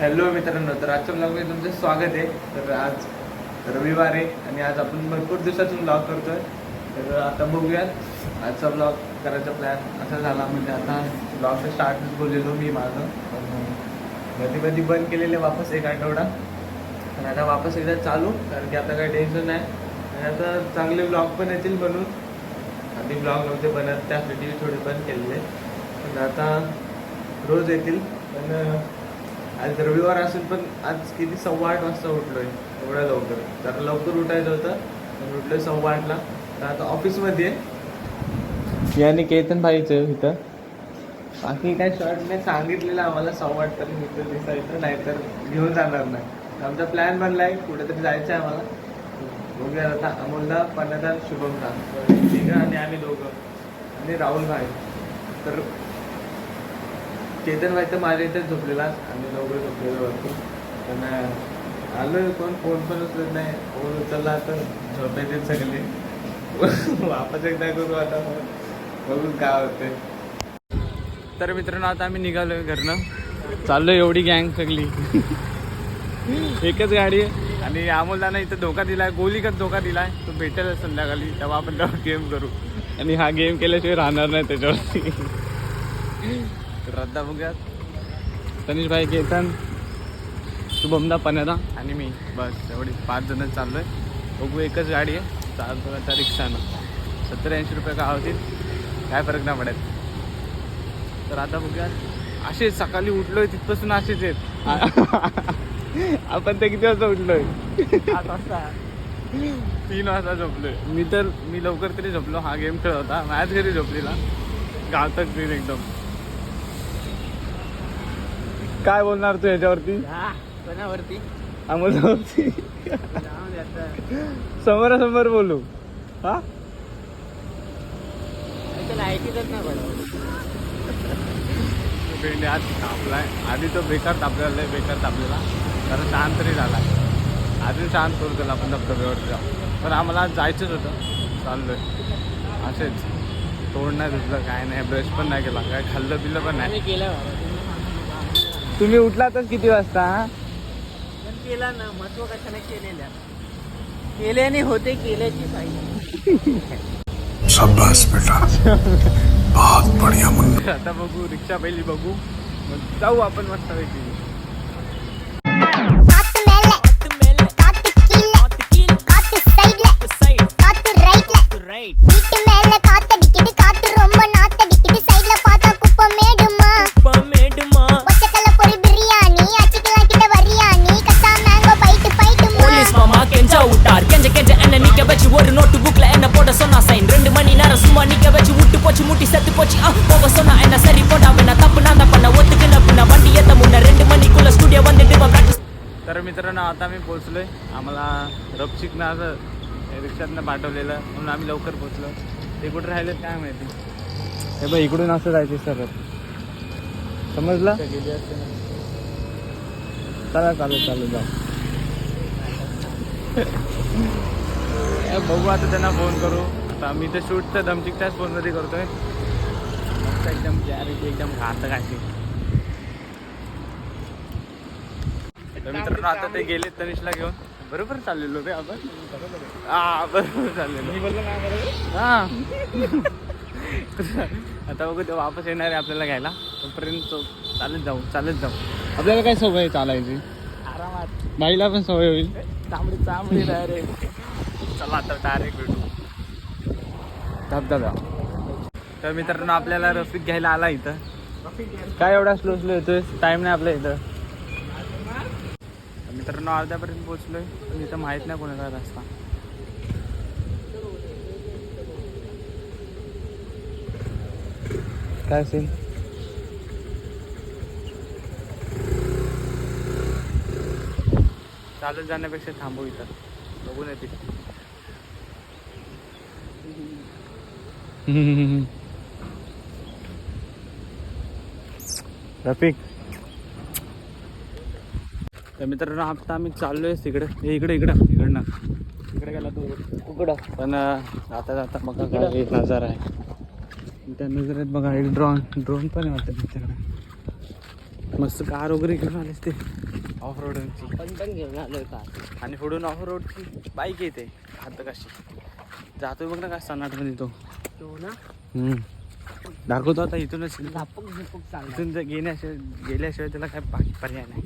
Hello मित्रांनो. तर आजच्या ब्लॉगमध्ये तुमचं स्वागत आहे. तर आज रविवार आहे आणि आज आपण भरपूर दिवसातून ब्लॉग करतोय. तर आता बघूयात. आजचा ब्लॉग करायचा प्लॅन असा झाला. म्हणजे आता ब्लॉगचं स्टार्ट बोललेलो मी माझं. मध्ये मध्ये बंद केलेले वापस एक आठवडा. आणि आता वापस एकदा चालू कारण की आता काही टेन्शन नाही. आणि आता चांगले ब्लॉग पण येतील बनून. आधी ब्लॉग नव्हते बनत त्यासाठी थोडे बंद केलेले. पण आता रोज येतील. पण आज रविवार असेल पण आज किती सव्वा आठ वाजता उठलोय एवढ्या लवकर. जरा लवकर उठायचं होतं पण उठलोय सव्वा आठला. तर आता ऑफिसमध्ये आहे. याने केतन भाईचं इथं. बाकी काय शॉर्ट नाही सांगितलेलं आम्हाला सव्वा आठ पर्यंत इथं दिसायचं नाहीतर घेऊन जाणार नाही. आमचा प्लॅन बनलाय कुठेतरी जायचं आहे आम्हाला. बघूया आता अमोलदा शुभम शुभमदा तिघं आणि आम्ही दोघं. आणि राहुल भाई. तर चेतन भाई तर माझ्या इथेच झोपलेला. आम्ही दोघं झोपलेलो होतो पण आलो कोण? फोन पण उचलत नाही. फोन उचलला तर झोपायचे सगळे. वापस एकदा करू आता. बघू काय होते तर मित्रांनो आता आम्ही निघालोय घरनं. चाललोय एवढी गँग सगळी. एकच गाडी आहे. आणि अमोलदाना इथं धोका दिलाय गोलीकच धोका दिलाय. तो भेटेल संध्याकाळी तेव्हा आपण तेव्हा गेम करू. आणि हा गेम केल्याशिवाय राहणार नाही त्याच्यावरती. तर रद्दा बघूयात. तनिष भाई केतन शुभमदा पनेरा आणि मी. बस एवढी पाच जण चाललोय. बघू एकच गाडी आहे. चालतो आता रिक्षानं सत्तर ऐंशी रुपये का होतील? काय फरक नाही पडत. तर आता बघूयात. असेच सकाळी उठलोय तिथपासून असेच आहेत. आपण ते किती वाजता उठलोय? आठ वाजता. तीन वाजता झोपलोय. मी तर मी लवकर तरी झोपलो. हा गेम खेळत होता. मॅच घरी झोपलेला. घातक दिन एकदम. काय बोलणार तू याच्यावरती? कोणावरती? अमोलवरती समोरासमोर बोलू. हा? ऐकतच नाही आज तापलाय आधी तो बेकार तापलेला लय बेकार तापलेला जरा शांत तरी झाला. अजून शांत करू त्याला आपण धबधब्यावरती जाऊ. पण आम्हाला आज जायचंच होतं. चाललोय. असेच. तोंड नाही धुतलं काय नाही ब्रश पण नाही केला काय खाल्लं पिल्लं पण नाही. तुम्ही उठलातच किती वाजता पण केला ना महत्त्व कशाने केलेल्या? केल्याने होते केल्याची पाहिजे. शाबाश बेटा. बहुत बढ़िया मुन्ना. आता बघू रिक्षा पहिली बघू. मग जाऊ आपण मस्त पैकी. Yeah. आता मी पोचलोय आम्हाला रपचिकनं असं रिक्षातनं पाठवलेलं. म्हणून आम्ही लवकर पोचलो ते कुठे राहिले काय माहिती? हे बघ इकडून असं जायचे सर समजलं? चला चालू चालू जाऊ बघू आता त्यांना फोन करू. आता मी तर शूट तर धमचिकच्याच फोनमध्ये करतोय. मस्त एकदम गॅरेज एकदम घातक अशी तर मित्रांनो आता ते गेले तनिषला घेऊन. बरोबर चाललेलो रे आपण? हा बरोबर चाललेलो. हा. आता बघू ते वापस येणार आहे आपल्याला घ्यायला. तोपर्यंत चालत जाऊ चालत जाऊ. आपल्याला काय सवय चालायची? आरामात. बाईला पण सवय होईल. चांबडी चांबडी डायरेक्ट चला आता डायरेक्ट भेटू. धबधबा तर मित्रांनो आपल्याला रफिक घ्यायला आला इथं. काय एवढा स्लो स्लो येतोय? टाइम नाही आपल्या इथं. मित्रांनो अर्ध्यापर्यंत पोहोचलोय. पण इथं माहीत नाही कोणाचा रस्ता. काय सीन? चालत जाण्यापेक्षा थांबू इथं. बघून येते. रफिक तर मित्रांनो आता आम्ही चाललोय तिकडे. हे इकडे इकडं. इकडनं. इकडे गेला तो. कुठं पण अं, जाता जाता बघा काय एक नजर आहे. त्या नजरेत बघा एक ड्रोन ड्रोन पण आहे वाटतं त्यांच्याकडे मस्त कार वगैरे घेऊन आलेस ते. ऑफ रोडची पण पण घेऊन आलोय का आणि पुढून ऑफ रोडची बाईक येते हात कशी. जातोय बघ ना काय सनाटमध्ये तो तो ना. दाखवतो आता इथूनच. चालला इथून जर गेल्याशिवाय गेल्याशिवाय त्याला काय पर्याय नाही.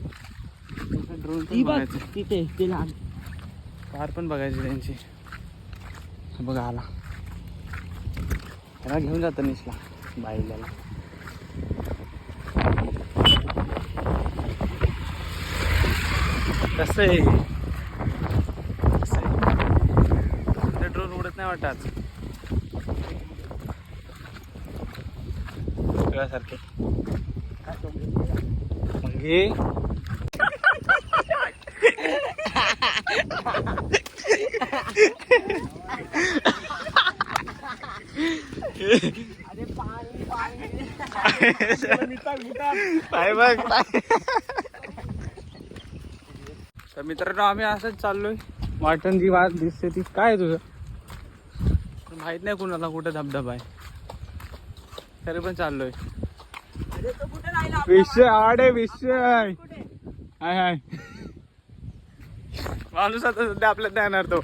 ड्रोन ती बघ तिथे ते लहान. कार पण बघायची त्यांची. बघा आला. त्याला घेऊन जातो निसला बाईला. कसं आहे? कसं आहे? ड्रोन उडत नाही वाटत आज? सगळ्यासारखे. मग. हे पाय बघ. तर मित्रांनो आम्ही असंच चाललोय. वाटण जी वाट दिसते ती काय तुझं? माहीत नाही कुणाला कुठं धबधबा आहे. तरी पण चाललोय. विषय आडे विषय. हाय हाय. माणूस आता सध्या आपल्यात नाही येणार तो.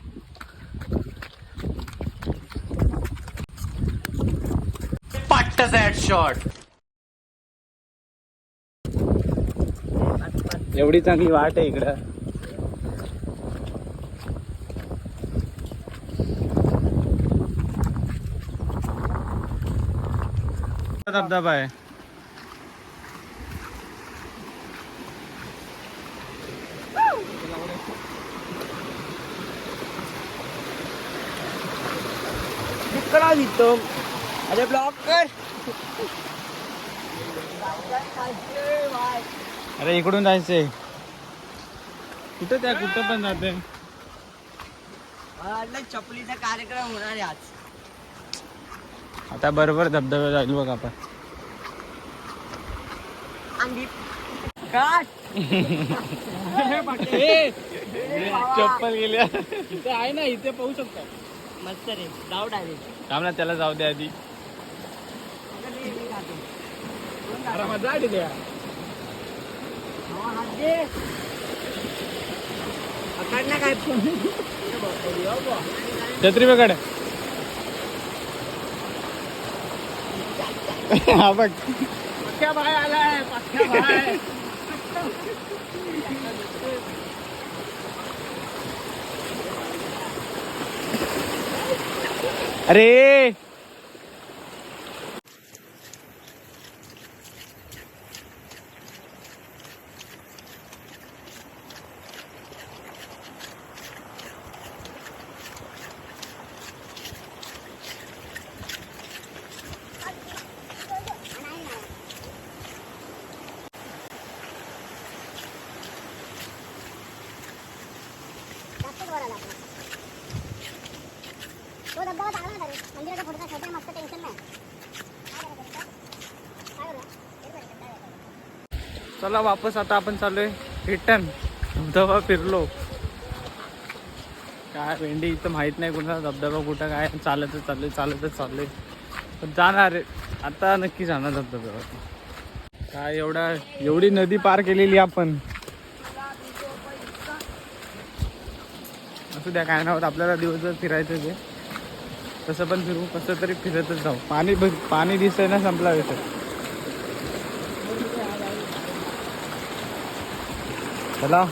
एवढी चांगली वाट आहे इकडं. धबधबा आहे. तिकडा दिसतो अरे ब्लॉक कर. अरे इकडून जायचंय कुठं त्या? कुठं पण जाते. चपलीचा कार्यक्रम होणार आहे आज. आता बरोबर धबधबा जाईल बघ आपण. अंडी काट चप्पल गेल्या आहे ना इथे पाहू शकता. मस्त रे जाऊ डायरेक्ट थांब ना त्याला जाऊ दे आधी. ना काय छत्री पकड. हा बघ. पक्क्या बाय आलाय पक्क्या बाय. अरे जास्त वर आला आपला. तो धबधबा चांगला होता रे मंदिराचा फोटोचा छोटा आहे, मस्त टेन्शन नाही काय करायचं आता? काय करूया? हे करायचं, काय करायचं? चला वापस आता आपण चाललोय रिटर्न. धबधबा फिरलो. काय भेंडी इथं माहीत नाही कुणाला धबधबा कुठं काय. चालतच चाललंय चालतच चाललंय. पण जाणार आता नक्की जाणार धबधब्यावर काय एवढा एवढी नदी पार केलेली आपण. असू द्या काय नव्हतं आपल्याला दिवसभर फिरायचं ते. तसं पण फिरू कसं तरी फिरतच जाऊ. पाणी पाणी दिसतंय ना संपला विषय. चला.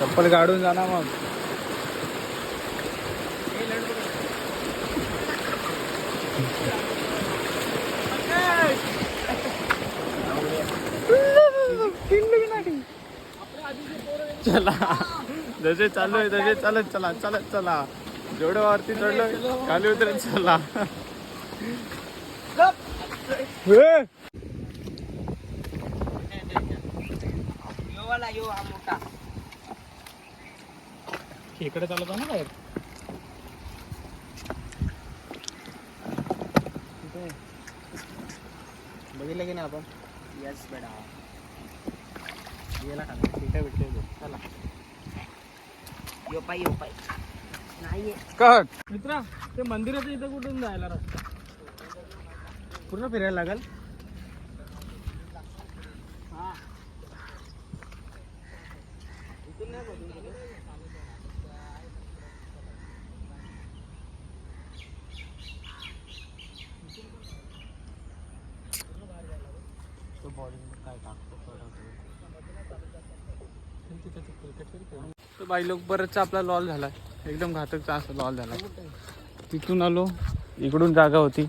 चप्पल काढून जाणार मग. चला. जसे चाललोय तसे चालत चला चालत चला. जेवढं वरती चढलोय खाली उतरत चला. खेकडे चालवतो ना बाहेर. बघितलं की नाही आपण? येस बेडा गेला चला यो पाय यो पाय नाही कट. मित्रा ते मंदिराचं इथं कुठून जायला रस्ता? पूर्ण फिरायला लागल? तर बाई लोक बरंचसा आपला लॉल झाला. एकदम घातकचा असा लॉल झाला. तिथून आलो. इकडून जागा होती.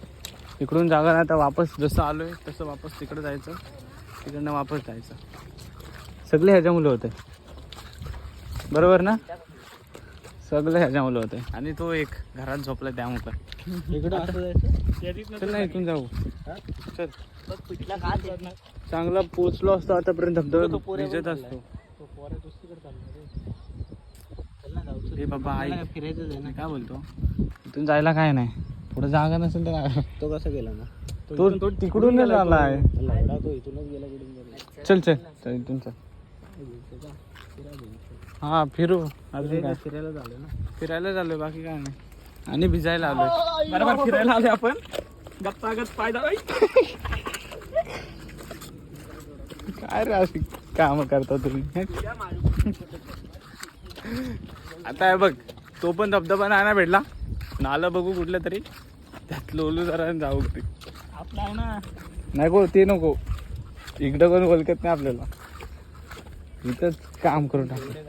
इकडून जागा नाही आता वापस जसं आलोय तसं वापस तिकडं जायचं. तिकडनं वापस जायचं. सगळे ह्याच्यामुळे होते. बरोबर ना? सगळे ह्याच्यामुळे होते. आणि तो एक घरात झोपला त्यामुळे इकडं असं जायचं? चल ना इथून जाऊ. चल. चांगला पोचलो असतो आतापर्यंत. तो धबधबा भिजत. असतो. हे बाबा आई. फिरायचंच आहे मी काय बोलतो? इथून जायला काय नाही. पुढे जागा नसेल तर काय? तो कसा गेला ना? तो तो तिकडूनच आलाय लावडा तो इथूनच गेला कुठून गेला. चल चल. चल इथून चल. हा फिरू. अजून फिरायला झालं ना. फिरायला झालोय बाकी काय नाही. आणि भिजायला आलोय. बरोबर फिरायला आले आपण. गप्पा गप पायदा काय रे अशी काम करता तुम्ही. आता हे बघ तो पण धबधबा नाही ना भेटला. नालं बघू कुठलं तरी. त्यात लोलू जरा जाऊ आपला आहे ना. नाही गो ते नको. इकडं कोण ओळखत नाही आपल्याला. इथंच काम करून टाकलं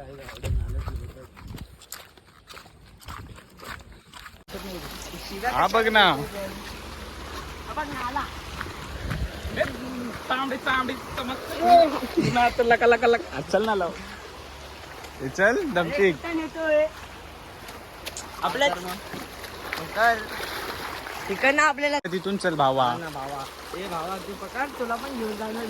हा बघ ना. तांबडी तांबडी चमक. ना तर लका लका लका. चल ना लाव. हे चल आपल्या आपल्याला तिथून चल भावा. ना भावा. ए भावा तू पकड तुला पण घेऊन जाणार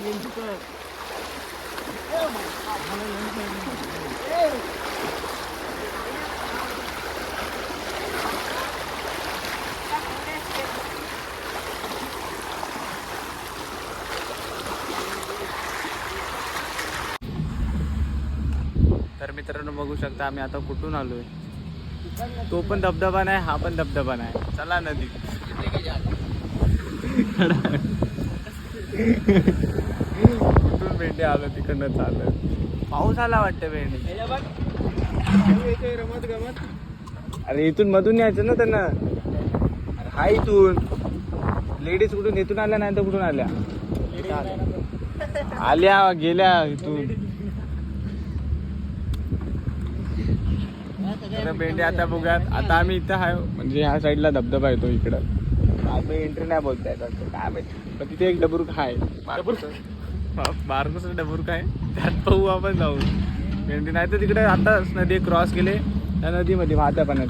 मित्रांनो बघू शकता आम्ही आता कुठून आलोय. तो पण धबधबा नाही हा पण धबधबा नाही. चला नदी. कुठून भेंडे आलो तिकडनं चालत पाऊस आला वाटतं भेंडे. रमत गमत अरे इथून मधून यायचं ना त्यांना. अरे हा इथून. लेडीज कुठून इथून आल्या नाही तर कुठून आल्या? आल्या गेल्या इथून. तर भेंडे आता बघूयात. आता आम्ही इथं आहे म्हणजे ह्या साईडला धबधबा येतो इकडं. आम्ही एंट्री नाही बोलता येत वाटतं. काय माहिती. पण तिथे एक डबरुक आहे. बारकोस डबरुक आहे. त्यात पाहू आपण जाऊ. भेंडी नाही तर तिकडे आताच नदी क्रॉस केले. त्या नदीमध्ये वाहत्या पाण्यात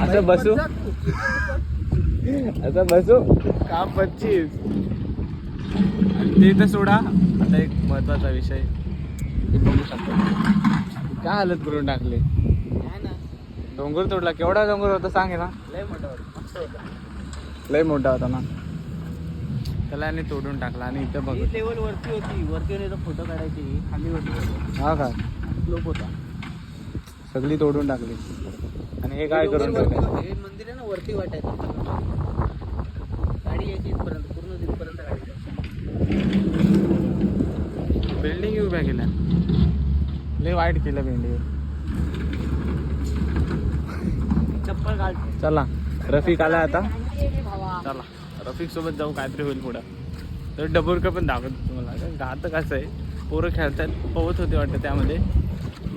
असं बसू. असं बसू. काम पच्चीस. ते तर सोडा. आता एक महत्त्वाचा विषय. बघू शकतो. काय हालत करून टाकले? डोंगर तोडला केवढा डोंगर होता सांगे ना. लय मोठा होता. होता. लय मोठा होता ना. त्याला आणि तोडून टाकला आणि इथं बघ. लेवल वरती होती. वरती इथं फोटो काढायची. खाली होती. हा का? स्लोप होता. सगळी तोडून टाकली. आणि हे काय करून होते. हे मंदिर आहे ना वरती वाटायचं. गाडी यायची इथपर्यंत पूर्ण तिथपर्यंत गाडी बिल्डिंग उभ्या केल्या. लय वाईट केलं बिल्डिंग चप्पल घाल. चला रफिक आला आता. चला रफिक सोबत जाऊ काहीतरी होईल पुढं. तर डबुरका पण दाखवतो तुम्हाला. घात कसं आहे पोरं खेळतात पोहत होते वाटतं त्यामध्ये.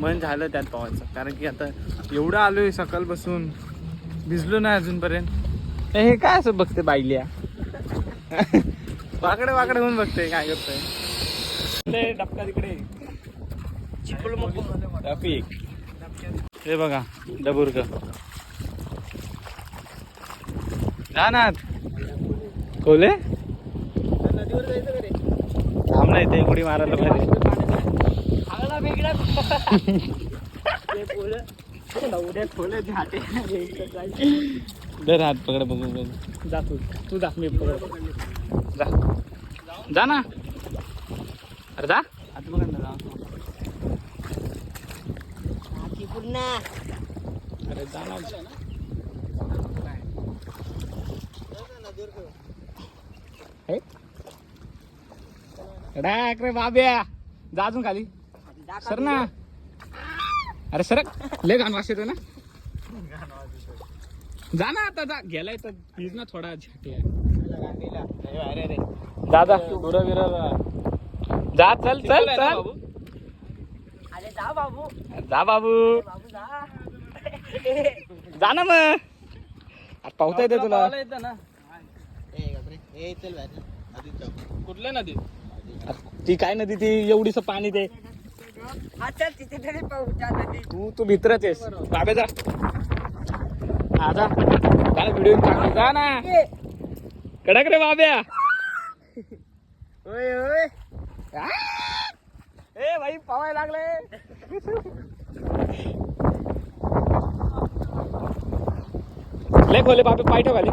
मन झालं त्यात पोहायचं कारण की आता एवढं आलोय सकाळ बसून भिजलो नाही अजूनपर्यंत. हे काय असं बघते बाईल्या वाकडे वाकडे होऊन बघते काय करतोय. डबका तिकडे. रफिक. हे बघा डबुर्ग जाणार कोले? थांब ना इथे उडी मारायला ते दर हात पकड बघू बघू. जा तू. तू जा मी पकड. जा. जा ना. अरे जा आता बघा ना राव. अरे जा. ना हे? डाक रे बाब्या. जा अजून खाली. सर ना. अरे सर लय घाण वास येतो ना. जा ना आता जा. गेलाय तर प्लीज ना थोडा झाटी आहे जा जा. पुरा बिरा जा चल चल चल. अरे जा बाबू. जा बाबू. बाबू जा. जा ना मग. पावता येते तुला. पावायला येतं ना. कुठल्या नदी ती काय नदी? ती एवढीच पाणी ते. हा चल तिथे तरी पाहू त्या नदी तू तू भित्रच आहेस. बाबे जा. हा जा. व्हिडिओ चांगली जा ना. कडक रे बाब्या. होय होय आ! ए भाई पवाय लागले. लय खोले बाबे पाय ठेव खाली.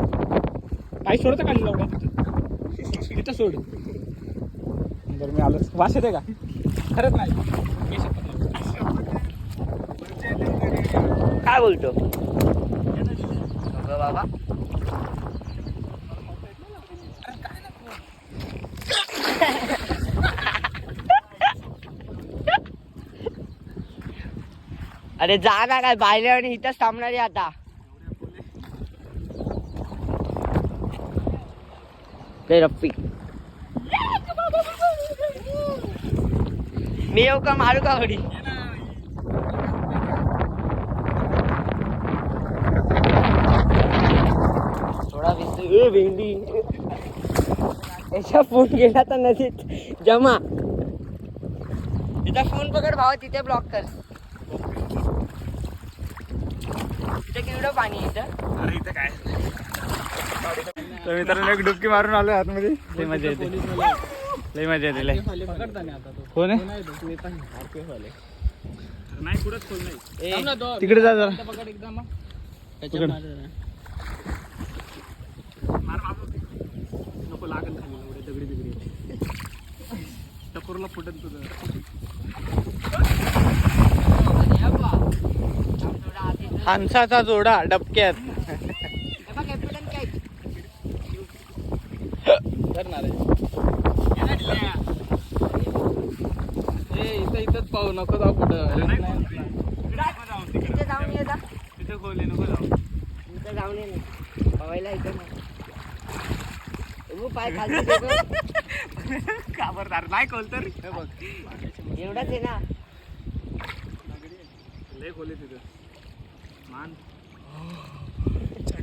पाय सोडतं खाली लावड्या इथं सोड. बरं मी आलो वास येते का? खरंच नाही. काय बोलतो? बाबा अरे जा ना काय बाहेर आणि इथंच थांबणार आहे आता. ते रप्पी. मी येऊ का मारू का घडी थोडा भिजतो भेंडी. याचा फोन गेला तर नदीत. जमा. तिचा फोन पकड भावा तिथे ब्लॉक कर. पाणी इथं. अरे इथं काय? तर मित्रांनो एक डुबकी मारून आलो आतमध्ये. लय मजा येते. लय मजा येते लय. पकडता नाही आता तो. कोण आहे. तिकडे जा जरा. आता पकड एकदा मग. पकड. नको लागल टकोरला फुटत तुझं. हंसाचा जोडा डबक्यात. इथं इथंच पाहू नको जाऊ कुठं. तिथे जाऊन ये तिथं खोले नको जाऊ. तिथे जाऊन ये पवायला इथं पाय खाली नाही खोल तर. हे बघ एवढंच आहे ना. लय खोले तिथं मान त्या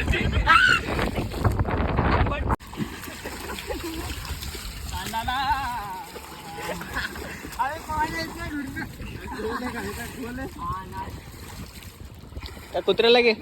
कुत्र्याला घे गाडी त्यांना कॉल देणार गाडी देणार पाय कुत्र्याला गे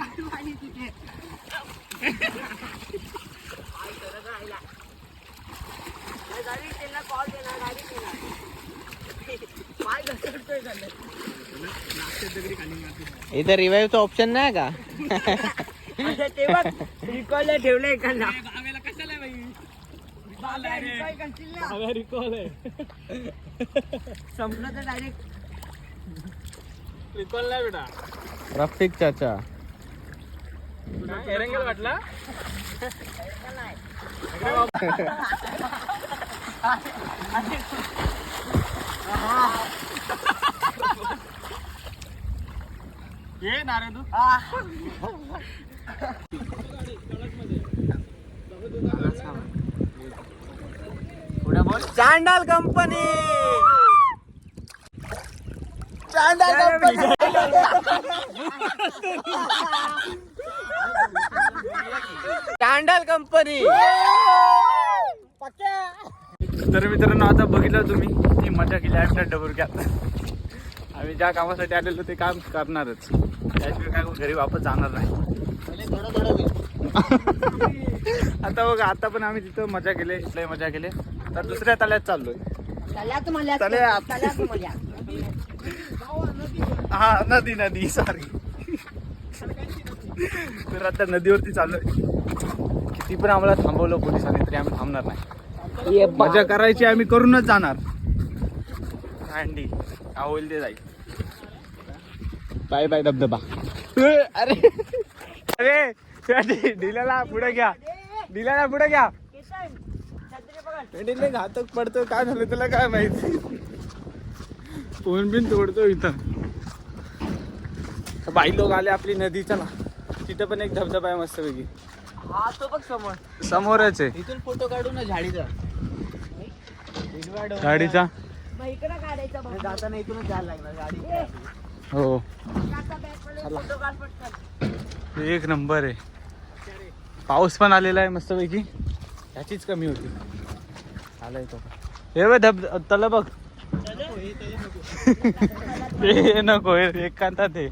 इथं रिवाईव्हचं ऑप्शन नाही का? तेव्हा ठेवलंय का ना रिकॉल आहे संपलं तर डायरेक्ट रिकॉल नाही बेटा रफिक चाचा. एरंगल वाटला ये नारे तू चांडाल कंपनी. चांडाल कंपनी. चांडाल कंपनी. तर मित्रांनो आता बघितलं तुम्ही ती मजा केली. आमच्या डबुरक्यात आम्ही ज्या कामासाठी आलेलो ते काम करणारच. त्याशिवाय काय घरी वापस जाणार नाही. आता बघा आता पण आम्ही तिथं मजा केली. लय मजा केली. तर दुसऱ्या तल्यात चाललोय. मला मला हा नदी नदी सॉरी तर आता नदीवरती चाललोय. किती पण आम्हाला थांबवलं पोलिसांनी तरी आम्ही थांबणार नाही. मजा करायची आम्ही करूनच जाणार. अंडी हा होईल ते जाईल. बाय बाय धबधबा. अरे. अरे दिल्याला पुढे घ्या. दिल्याला पुढे घ्या. पेटीले घातक पडतो काय झालं तुला काय माहिती? फोन बिन तोडतो इथं. बाई लोक आले आपली नदी चला. तिथं पण एक धबधबा आहे मस्त पैकी हा तो बघ समोर. समोरच आहे. इथून फोटो काढू ना झाडीचा. गाडीचा मग इकडं काढायचं बघ. जाताना इथूनच जायला लागणार गाडी हो. एक नंबर आहे. पाऊस पण आलेला आहे मस्त पैकी ह्याचीच कमी होती. आलाय तो. हे बघ धब तला बघ. ते नको हे एकांतात हे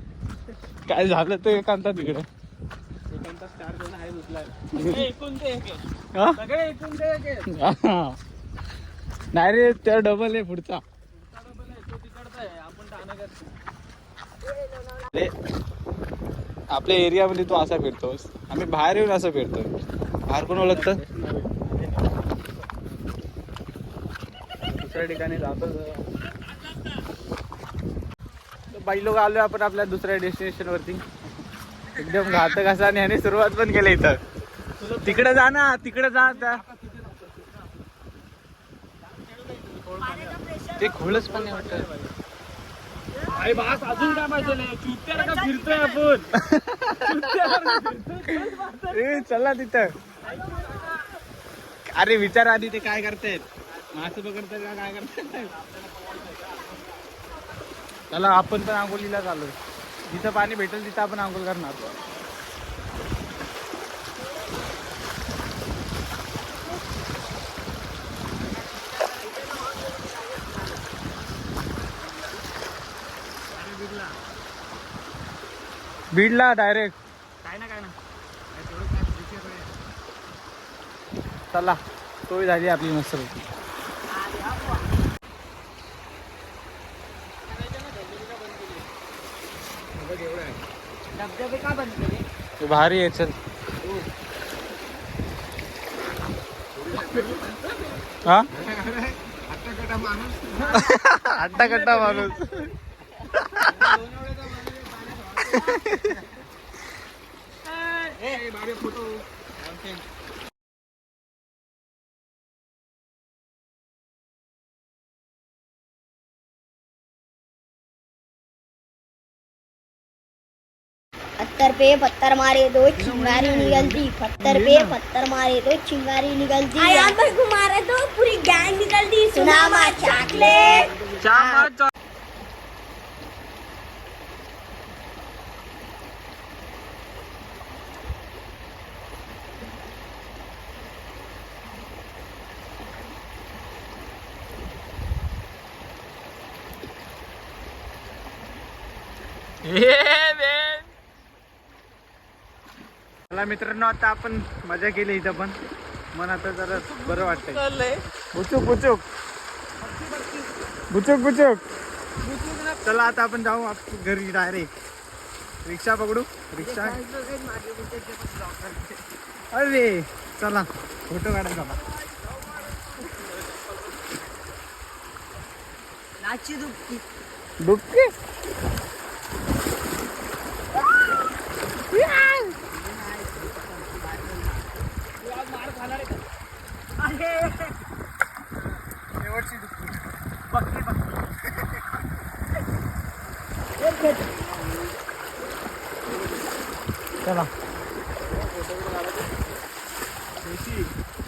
काय झालं ते एकांतात इकडे? नाही रे त्या डबल आहे पुढचा. आपल्या एरियामध्ये तू असा फिरतोस. आम्ही बाहेर येऊन असं फिरतोय. बाहेर कोण ओळखतं? दुसऱ्या ठिकाणी जातो बाई लोक आलो आपण आपल्या दुसऱ्या डेस्टिनेशन वरती. एकदम घातक असा आणि ह्याने सुरुवात पण केली इथं. तिकडे जा ना तिकडे जा त्या ते खोलच पण नाही वाटत. अजून काय पाहिजे चुत्याला का फिरतोय आपण? ए चला तिथं. अरे विचार आधी ते काय करतायत. मासे पकडतात का? काय करतायत चला आपण पण आंघोलीला चालू जिथं पाणी भेटेल तिथं आपण आंघोल करणार. बीडला डायरेक्ट काय ना काय ना. चला. सोय झाली आपली मस्त धबधबे का बंद केले भारी आहे चल. हा? अट्टा कट्टा माणूस. पत्थर पे पत्थर मारे दो चिंगारी निकलती पत्थर पे पत्थर मारे दो चिंगारी निकलती घुमारे तो पूरी गैंग निकलती सुनामा चॉकलेट चला मित्रांनो आता आपण मजा केली इथं पण. मन आता जरा बरं वाटतंय. बुचूक बुचूक. बुचूक बुचूक. चला आता आपण जाऊ आप- घरी डायरेक्ट रिक्षा पकडू? रिक्षा? अरे चला. फोटो काढायचा. नाची दुपकी शेवटची डुबकी चला.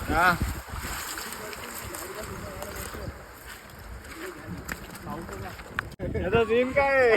हा. याचा सीन काय?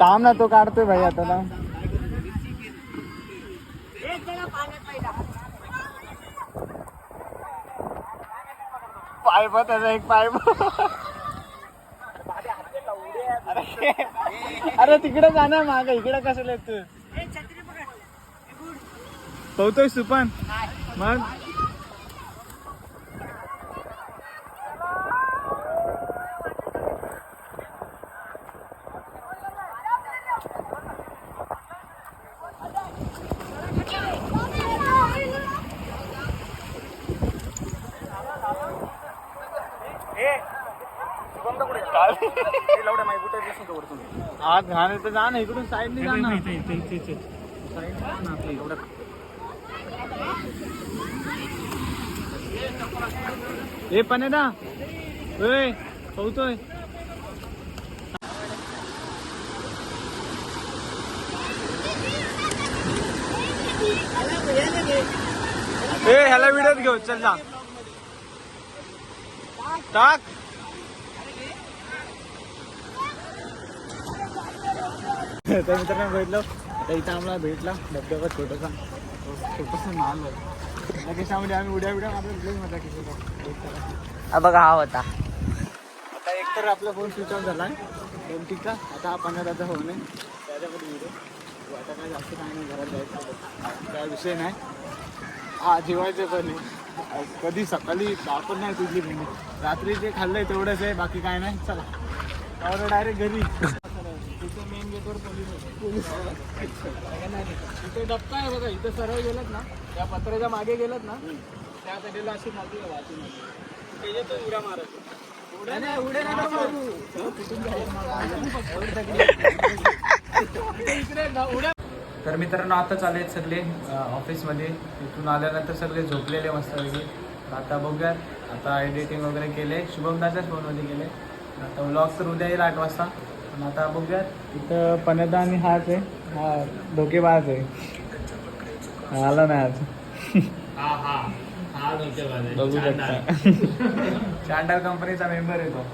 थांब ना तो काढतोय भाई आता ना. पाईप त्याचा एक पाईप अरे अरे तिकडे जाणार माग इकडे कसं येत तू पोहतोय सुपन. मग. घाण तर जा ना इकडून साईडने जा ना. हे पण आहे ना होय पोहतोय. ए ह्याला व्हिडिओत घेऊ चल जा. टाक. त्या मित्रांना भेटलो आता इथं आम्हाला भेटला धबधबा छोटासा. छोटासा माल आहे. लगेच आम्ही उड्या उड्या मारत मजा केली बघा हा होता. आता एकतर आपला फोन स्विच ऑफ झाला. दोन टिका आता हा पंधरा पंधराचा फोन आहे. त्याच्यामध्ये व्हिडिओ हो, आता काय जास्त काय नाही घरात जायचं काय विषय नाही. हा जेवायचं पण आहे. कधी सकाळी आपण नाही तुझी. रात्री जे खाल्लंय तेवढंच आहे बाकी काय नाही. चला. त्यावर डायरेक्ट घरी. तिथे मेन डप्पा आहे बघा इथं सरळ गेलात ना त्या पत्र्याच्या मागे गेलात ना त्या साईडला अशी नदी आहे वाची नदी त्याच्यातून उड्या मारायचं उड्या नाही उड्या नका मारू इकडे उड्या तर मित्रांनो आता चालू आहेत सगळे ऑफिसमध्ये तिथून आल्यानंतर सगळे झोपलेले मस्तपैकी तर आता बघूया आता एडिटिंग वगैरे केले. शुभमदाच्याच फोनमध्ये गेले. आता व्लॉग तर उद्या येईल आठ वाजता. पण आता बघूयात. इथं पनदा आणि हाच आहे. हा धोकेबाज आहे. आला नाही आज. बघू शकता. चांडार कंपनीचा मेंबर आहे तो.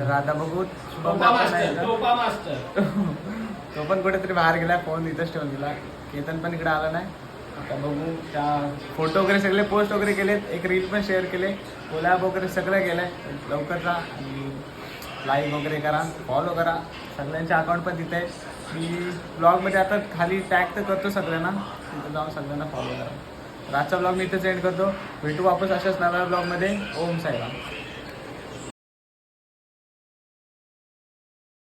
तर आता बघू? तो पण कुठेतरी बाहेर गेला फोन इथंच ठेवून दिला. केतन पण इकडे आला नाही. आता बघू. त्या फोटो वगैरे सगळे पोस्ट वगैरे केलेत. एक रील पण शेअर केले. कोलॅब वगैरे सगळं केलंय. लवकर जा आणि लाईक वगैरे करा फॉलो करा. सगळ्यांचे अकाउंट पण तिथे. आहे मी ब्लॉगमध्ये आता खाली टॅग तर करतो सगळ्यांना. तिथं जाऊन सगळ्यांना फॉलो करा. तर आजचा ब्लॉग मी इथेच एंड करतो. भेटू वापस अशाच नव्या ब्लॉगमध्ये ओम साईराम.